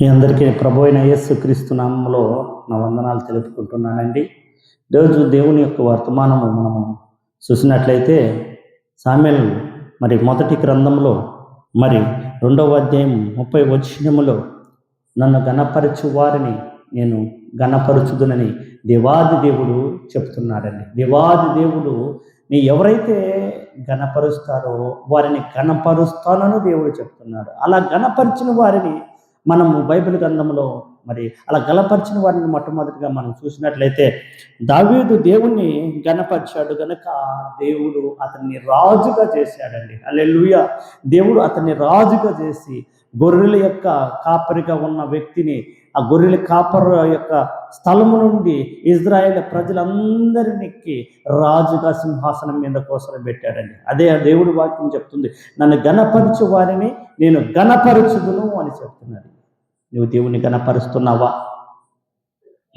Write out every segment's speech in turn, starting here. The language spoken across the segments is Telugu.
మీ అందరికీ ప్రభు అయిన యేసు క్రీస్తు నామంలో నా వందనాలు తెలుపుకుంటున్నానండి. ఈరోజు దేవుని యొక్క వర్తమానము మనము చూసినట్లయితే సామెల్ మరి మొదటి గ్రంథంలో మరి రెండవ అధ్యాయం ముప్పై వచ్చినములో నన్ను గణపరచు వారిని నేను గణపరచుదునని దేవాది దేవుడు చెప్తున్నాడండి. దేవాది దేవుడు నీ ఎవరైతే గణపరుస్తారో వారిని గణపరుస్తానని దేవుడు చెప్తున్నాడు. అలా గణపరిచిన వారిని మనము బైబిల్ గ్రంథంలో మరి అలా గలపరిచిన వారిని మొట్టమొదటిగా మనం చూసినట్లయితే దావీదు దేవుణ్ణి గణపరిచాడు గనక దేవుడు అతన్ని రాజుగా చేశాడండి. అల్లెలుయ దేవుడు అతన్ని రాజుగా చేసి గొర్రెల యొక్క కాపరిగా ఉన్న వ్యక్తిని ఆ గొర్రెల కాపర యొక్క స్థలము నుండి ఇజ్రాయేల్ ప్రజలందరికి రాజుగా సింహాసనం మీద కోసం పెట్టాడండి. అదే ఆ దేవుడి వాక్యం చెప్తుంది. నన్ను గణపరచు వారిని నేను గణపరచుదును అని చెప్తున్నాడు. నువ్వు దేవుని గణపరుస్తున్నావా?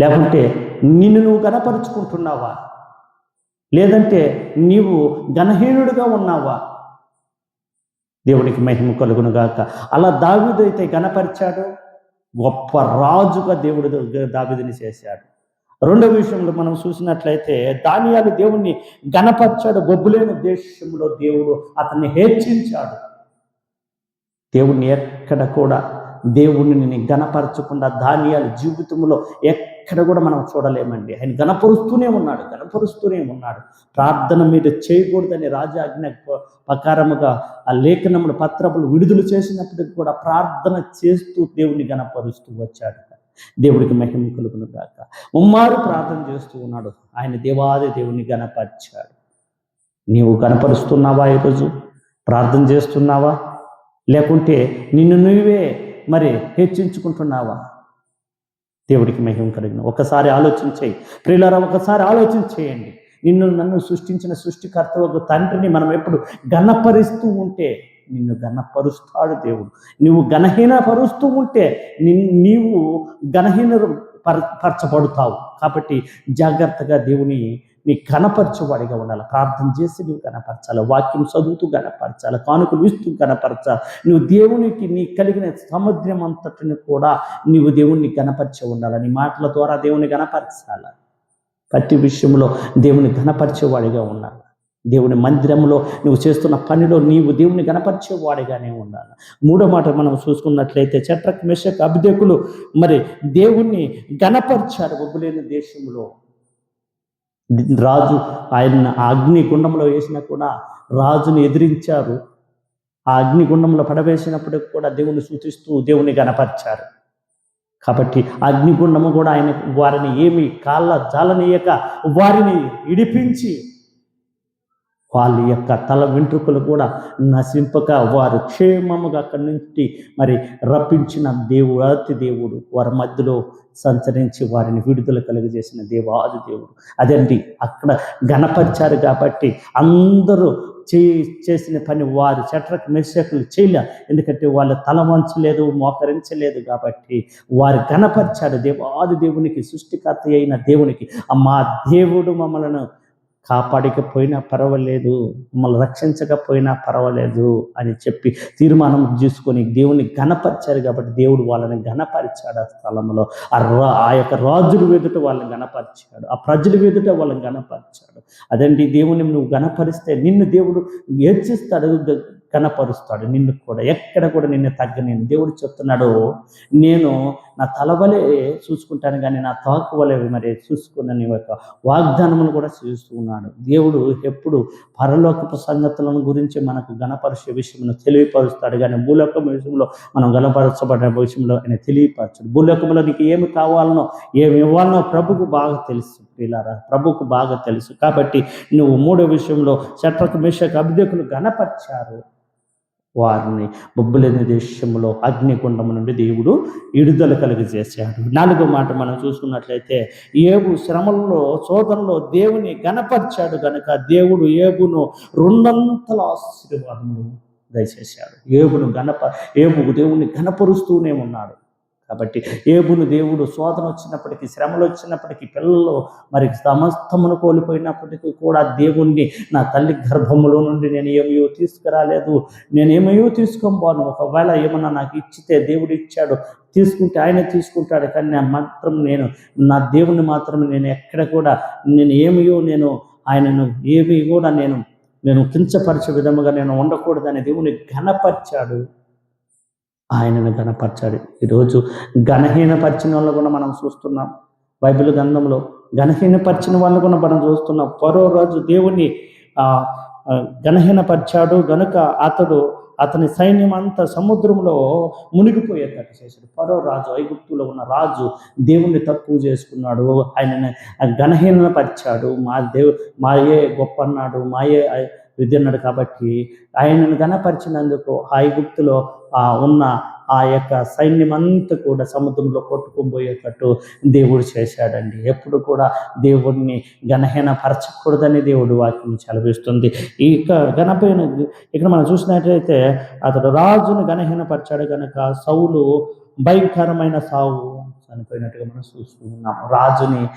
లేకుంటే నిన్ను నువ్వు గణపరుచుకుంటున్నావా? లేదంటే నీవు గణహీనుడిగా ఉన్నావా? దేవునికి మహిమ కలుగును గాక అలా దావిదు అయితే గణపరిచాడు. గొప్ప రాజుగా దేవుడు దావిదిని చేశాడు. రెండవ విషయంలో మనం చూసినట్లయితే దానియాలు దేవుణ్ణి గణపరిచాడు. గొబ్బులేని దేశంలో దేవుడు అతన్ని హెచ్చించాడు. దేవుణ్ణి ఎక్కడ కూడా దేవుణ్ణి గణపరచకుండా ధాన్యాలు జీవితంలో ఎక్కడ కూడా మనం చూడలేమండి. ఆయన గణపరుస్తూనే ఉన్నాడు గణపరుస్తూనే ఉన్నాడు. ప్రార్థన మీద చేయకూడదని రాజాజ్ఞ ప్రకారముగా ఆ లేఖనములు పత్రములు విడుదల చేసినప్పటికి కూడా ప్రార్థన చేస్తూ దేవుని గణపరుస్తూ వచ్చాడు. దేవుడికి మహిమ కలుగును గాక. ఉమ్మారు ప్రార్థన చేస్తూ ఉన్నాడు. ఆయన దేవాది దేవుని గణపరిచాడు నీవు గణపరుస్తున్నావా ఈరోజు? ప్రార్థన చేస్తున్నావా? లేకుంటే నిన్ను నువ్వే మరి హెచ్చించుకుంటున్నావా? దేవుడికి మహిమ కలిగిన ఒకసారి ఆలోచించేయి ప్రియులారా ఒకసారి ఆలోచన చేయండి నిన్ను నన్ను సృష్టించిన సృష్టికర్త ఒక తండ్రిని మనం ఎప్పుడు గణపరుస్తూ ఉంటే నిన్ను గణపరుస్తాడు దేవుడు. నువ్వు గణహీన పరుస్తూ ఉంటే నీవు గణహీన పరచబడతావు. కాబట్టి జాగ్రత్తగా దేవుని నీ కనపరచేవాడిగా ఉండాలి. ప్రార్థన చేసి నువ్వు కనపరచాలి వాక్యం చదువుతూ కనపరచాలి కానుకలు ఇస్తూ కనపరచాలి నువ్వు దేవునికి నీ కలిగిన సముద్రం అంతటిని కూడా నీవు దేవుణ్ణి కనపరిచే ఉండాలి. నీ మాటల ద్వారా దేవుని కనపరచాలి ప్రతి విషయంలో దేవుని కనపరిచేవాడిగా ఉండాలి. దేవుని మందిరంలో నువ్వు చేస్తున్న పనిలో నీవు దేవుని గణపరిచేవాడిగానే ఉండాలి. మూడో మాట మనం చూసుకున్నట్లయితే చట్రక్ మెషక్ అభిదేకులు మరి దేవుణ్ణి గణపరిచారు ఒగ్గులేని దేశంలో. రాజు ఆయన అగ్ని గుండంలో వేసినా కూడా రాజుని ఎదిరించారు. ఆ అగ్ని గుండంలో పడవేసినప్పటికి కూడా దేవుని సూచిస్తూ దేవుని గనపరిచారు కాబట్టి అగ్నిగుండము కూడా ఆయన వారిని ఏమి కాళ్ళ జాలనీయక వారిని ఇడిపించి వాళ్ళ యొక్క తల వెంట్రుకలు కూడా నశింపక వారు క్షేమముగా అక్కడి నుంచి మరి రప్పించిన దేవుడు అతి దేవుడు వారి మధ్యలో సంచరించి వారిని విడుదల కలుగజేసిన దేవాది దేవుడు. అదండి అక్కడ గణపరిచారు కాబట్టి అందరూ చే చేసిన పని వారు చట్రకు మెషకులు చేయలే. ఎందుకంటే వాళ్ళు తల వంచలేదు మోకరించలేదు కాబట్టి వారు గణపరిచారు దేవాది దేవునికి సృష్టికర్త అయిన దేవునికి మా దేవుడు మమ్మలను కాపాడకపోయినా పర్వాలేదు మమ్మల్ని రక్షించకపోయినా పర్వాలేదు అని చెప్పి తీర్మానం చేసుకొని దేవుని ఘనపరిచారు కాబట్టి దేవుడు వాళ్ళని ఘనపరిచాడు ఆ స్థలంలో. ఆ రా ఆ యొక్క రాజుల ఎదుట వాళ్ళని ఘనపరిచాడు ఆ ప్రజల ఎదుట వాళ్ళని ఘనపరిచాడు. అదండి దేవుని నువ్వు ఘనపరిస్తే నిన్ను దేవుడు హెచ్చిస్తాడు కనపరుస్తాడు. నిన్ను కూడా ఎక్కడ కూడా నిన్ను తగ్గనేను దేవుడు చెప్తున్నాడు నేను నా తలవలే చూసుకుంటాను కానీ నా తాకు వలె మరి చూసుకున్న నీ యొక్క వాగ్దానములు కూడా చూస్తున్నాడు దేవుడు ఎప్పుడు పరలోకపు సంగతులను గురించి మనకు గణపరిచే విషయంలో తెలియపరుస్తాడు కానీ భూలోకం విషయంలో మనం గణపరచబడిన విషయంలో ఆయన తెలియపరచాడు. భూలోకంలో నీకు ఏమి కావాలనో ఏమి ఇవ్వాలనో ప్రభుకు బాగా తెలుసు పిల్లారా ప్రభుకు బాగా తెలుసు. కాబట్టి నువ్వు మూడో విషయంలో చట్రకు మిషకు అభిదేకులు గణపరిచారు. వారిని బొబ్బులేని దేశంలో అగ్నికుండం నుండి దేవుడు విడుదల కలిగజేశాడు. నాలుగో మాట మనం చూసుకున్నట్లయితే ఏబు శ్రమల్లో శోధనలో దేవుని గణపరిచాడు గనక దేవుడు ఏబును రెండంతల ఆశీర్వాదములు దయచేశాడు. ఏబును గణప ఏబు దేవుని గణపరుస్తూనే ఉన్నాడు. కాబట్టి ఏబులు దేవుడు శోధన వచ్చినప్పటికీ శ్రమలు వచ్చినప్పటికీ పిల్లలు మరి సమస్తమును కోల్పోయినప్పటికీ కూడా దేవుణ్ణి నా తల్లి గర్భములో నుండి నేను ఏమయో తీసుకురాలేదు. నేను ఏమయో తీసుకొని ఒకవేళ ఏమన్నా నాకు ఇచ్చితే దేవుడు ఇచ్చాడు. తీసుకుంటే ఆయన తీసుకుంటాడు. కానీ నా మాత్రం నేను నా దేవుణ్ణి మాత్రం నేను ఎక్కడ కూడా నేను ఏమయో నేను ఆయనను ఏమి కూడా నేను నేను కించపరిచే విధముగా నేను ఉండకూడదని దేవుని ఘనపరిచాడు. ఆయనను ఘనపరిచాడు. ఈరోజు ఘనహీనపరిచిన వాళ్ళు కూడా మనం చూస్తున్నాం. బైబిల్ గ్రంథంలో ఘనహీనపరిచిన వాళ్ళు కూడా మనం చూస్తున్నాం. పరో రోజు దేవుణ్ణి ఘనహీనపరిచాడు. గనుక అతడు అతని సైన్యం అంతా సముద్రంలో మునిగిపోయేటట్టు చేశాడు. పరో రాజు ఐగుప్తులో ఉన్న రాజు దేవుణ్ణి తక్కువ చేసుకున్నాడు. ఆయనని గణహీనపరిచాడు మా దేవు మాయే గొప్ప అన్నాడు. మాయే విద్యన్నాడు కాబట్టి ఆయనను గణపరిచినందుకు ఆ ఐగుప్తులో ఆ ఉన్న ఆ యొక్క సైన్యమంతా కూడా సముద్రంలో కొట్టుకుపోయేటట్టు దేవుడు చేశాడండి. ఎప్పుడు కూడా దేవుడిని గణహీనపరచకూడదని దేవుడు వాక్యం చదివిస్తుంది ఈ గణపైన ఇక్కడ మనం చూసినట్లయితే అతడు రాజును గణహీనపరిచాడు కనుక సౌలు భయంకరమైన సావు చనిపోయినట్టుగా మనం చూస్తున్నాం రాజుని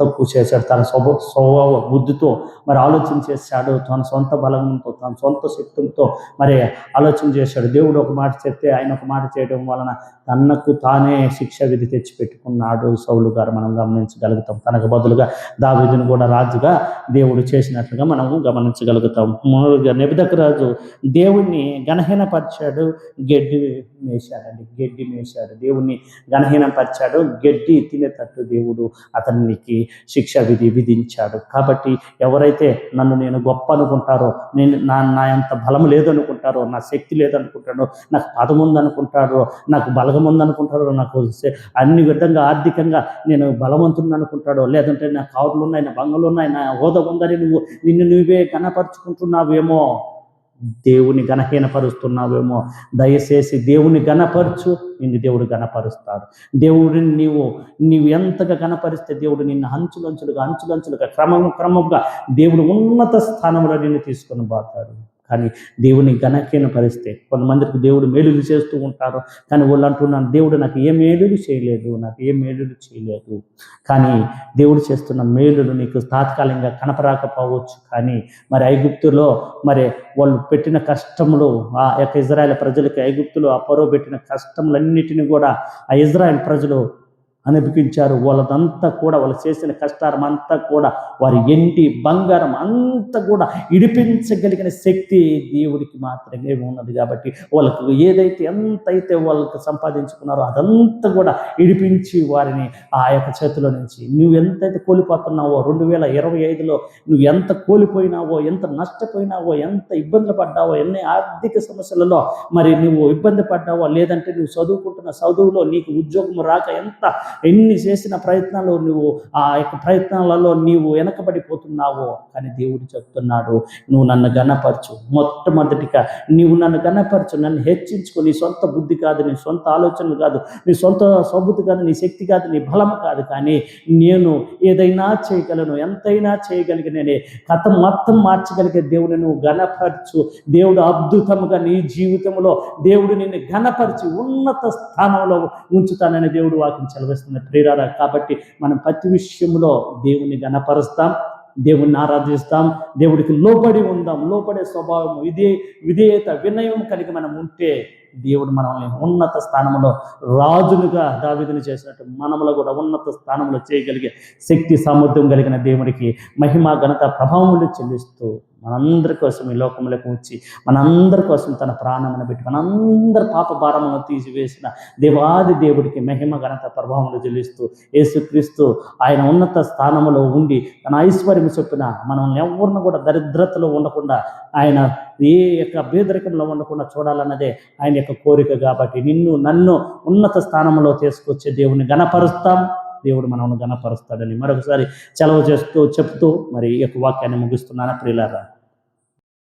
తప్పు చేశాడు. తన స్వభ స్వభావ బుద్ధితో మరి ఆలోచన చేశాడు. తన సొంత బలంతో తన సొంత శక్తులతో మరి ఆలోచన చేశాడు. దేవుడు ఒక మాట చెప్తే ఆయన ఒక మాట చేయడం వలన తనకు తానే శిక్ష విధి తెచ్చి పెట్టుకున్నాడు సౌలు గారు మనం గమనించగలుగుతాం. తనకు బదులుగా దావీదును కూడా రాజుగా దేవుడు చేసినట్లుగా మనము గమనించగలుగుతాం. మూడుగా రాజు దేవుణ్ణి గణహీనపరిచాడు గడ్డి మేశాడండి. గడ్డి మేశాడు. దేవుణ్ణి గణహీనపరిచాడు గడ్డి తినేటట్టు దేవుడు అతనికి శిక్ష విధి విధించాడు. కాబట్టి ఎవరైతే నన్ను నేను గొప్ప అనుకుంటారో నేను నా నా అంత బలం లేదనుకుంటారో నా శక్తి లేదనుకుంటారో నాకు పదం ఉందనుకుంటారో నాకు బలగం ఉందనుకుంటారో నాకు అన్ని విధంగా ఆర్థికంగా నేను బలవంతుని అనుకుంటాడో లేదంటే నా కావులు ఉన్నాయి నా బంగలు ఉన్నాయి నా హోదా ఉందని నువ్వు నిన్ను నువ్వే కనపరుచుకుంటున్నావేమో దేవుని గణహీనపరుస్తున్నావేమో దయచేసి దేవుని గణపరచు నిన్ను దేవుడు గణపరుస్తాడు దేవుడిని నీవు నీవు ఎంతగా గణపరిస్తే దేవుడు నిన్ను అంచులంచులుగా అంచులంచులుగా క్రమం క్రమంగా దేవుడు ఉన్నత స్థానంలో నిన్ను తీసుకొని పోతాడు. కానీ దేవుని పరిస్తే కొంతమందికి దేవుడు మేలులు చేస్తూ ఉంటారు. కానీ వాళ్ళు అంటున్నాను దేవుడు నాకు ఏ మేలులు చేయలేదు నాకు ఏ మేలులు చేయలేదు. కానీ దేవుడు చేస్తున్న మేలులు నీకు తాత్కాలికంగా కనపరాకపోవచ్చు. కానీ మరి ఐగుప్తులో మరి వాళ్ళు పెట్టిన కష్టములు ఆ యొక్క ఇజ్రాయెల్ ప్రజలకు ఐగుప్తులు ఆ పరో పెట్టిన కష్టములన్నిటిని కూడా ఆ ఇజ్రాయెల్ ప్రజలు అనిపించారు వాళ్ళదంతా కూడా వాళ్ళు చేసిన కష్టారం అంతా కూడా వారి ఎండి బంగారం అంతా కూడా ఇడిపించగలిగిన శక్తి దేవుడికి మాత్రమే ఉన్నది కాబట్టి వాళ్ళకు ఏదైతే ఎంతైతే వాళ్ళకు సంపాదించుకున్నారో అదంతా కూడా ఇడిపించి వారిని ఆ యొక్క చేతిలో నుంచి నువ్వు ఎంతైతే కోల్పోతున్నావో రెండు వేల ఇరవై ఐదులో నువ్వు ఎంత కోల్పోయినావో ఎంత నష్టపోయినావో ఎంత ఇబ్బందులు పడ్డావో ఎన్ని ఆర్థిక సమస్యలలో మరి నువ్వు ఇబ్బంది పడ్డావో లేదంటే నువ్వు చదువుకుంటున్న చదువులో నీకు ఉద్యోగం రాక ఎంత ఎన్ని చేసిన ప్రయత్నాలు నువ్వు ఆ యొక్క ప్రయత్నాలలో నీవు వెనకబడిపోతున్నావో? కానీ దేవుడు చెప్తున్నాడు నువ్వు నన్ను గణపరచు. మొట్టమొదటిగా నీవు నన్ను గణపరచు నన్ను హెచ్చించుకో. నీ సొంత బుద్ధి కాదు నీ సొంత ఆలోచనలు కాదు నీ సొంత సబుద్ధి కాదు నీ శక్తి కాదు నీ బలం కాదు. కానీ నేను ఏదైనా చేయగలను ఎంతైనా చేయగలిగిననే కథ మొత్తం మార్చగలిగే దేవుని నువ్వు గణపరచు. దేవుడు అద్భుతముగా నీ జీవితంలో దేవుడు నిన్ను గణపరిచి ఉన్నత స్థానంలో ఉంచుతానని దేవుడు వాక్యం చేసుకున్న ప్రేరారా కాబట్టి మనం ప్రతి విషయంలో దేవుని గణపరుస్తాం దేవుణ్ణి ఆరాధిస్తాం దేవుడికి లోబడి ఉందాం లోబడే స్వభావం ఇదే విధేయత వినయం కలిగి మనం ఉంటే దేవుడు మనల్ని ఉన్నత స్థానంలో రాజునుగా దావిదుని చేసినట్టు మనములో కూడా ఉన్నత స్థానంలో చేయగలిగే శక్తి సామర్థ్యం కలిగిన దేవుడికి మహిమ ఘనత ప్రభావములు చెల్లిస్తూ మనందరి కోసం ఈ లోకంలోకి వచ్చి మనందరి కోసం తన ప్రాణమును పెట్టి మనందరి పాప భారమును తీసివేసిన దేవాది దేవుడికి మహిమ ఘనత ప్రభావములు చెల్లిస్తూ యేసుక్రీస్తు ఆయన ఉన్నత స్థానములో ఉండి తన ఐశ్వర్యం చొప్పున మనం ఎవరిని కూడా దరిద్రతలో ఉండకుండా ఆయన ఏ యొక్క పేదరికంలో ఉండకుండా చూడాలన్నదే ఆయన యొక్క కోరిక కాబట్టి నిన్ను నన్ను ఉన్నత స్థానంలో తీసుకొచ్చే దేవుని గణపరుస్తాం దేవుడు మనల్ని గణపరుస్తాడని మరొకసారి సెలవు చేస్తూ చెప్తూ మరి ఈ యొక్క వాక్యాన్ని ముగిస్తున్నాను. ప్రియులారా